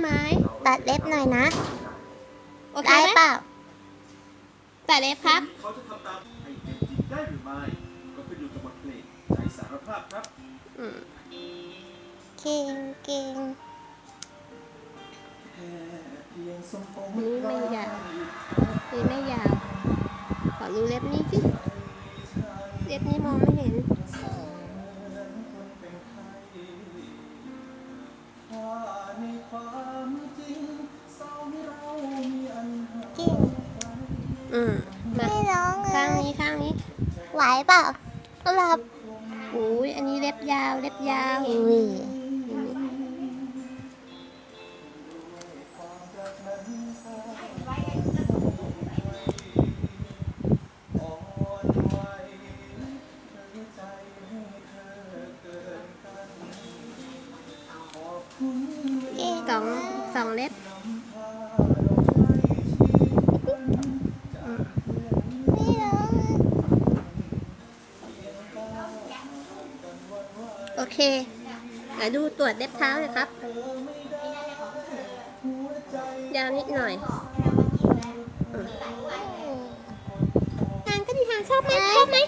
ไหมตัดเล็บหน่อยนะ โอเคได้ไหมเปล่าตัดเล็บครับ เขาจะทำตามให้เป็นจริงได้หรือไม่ก็ขึ้นอยู่กับบทเพลงใจสารภาพครับ อืมเก่งเก่ง แค่เพียงสมองนี่ไม่ยาวนี่ไม่ยาว ขอดูเล็บนี้สิ เล็บนี้มองไม่เห็นใอืมมาไม่ร้องเลข้างยนี้ข้างนี้ ไหวเปล่าหลับอุ้ยอันนี้เล็บยาว เล็บยาว อุ้ยอ่อนไหวเธอใจให้เธอเกินกันขอบคุณเก่งสองสองเล็บ เคเคดูตรวจเล็บเท้าหน่อยครับ ยาวนิดหน่อยทางก็ดีทางชอบไหมชอบไหม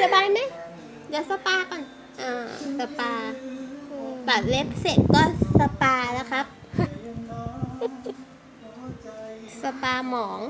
สบายไหมเดี๋ยวสปาก่อน อ่า สปา ตัดเล็บเสร็จก็สปาแล้วครับ สปาหมอง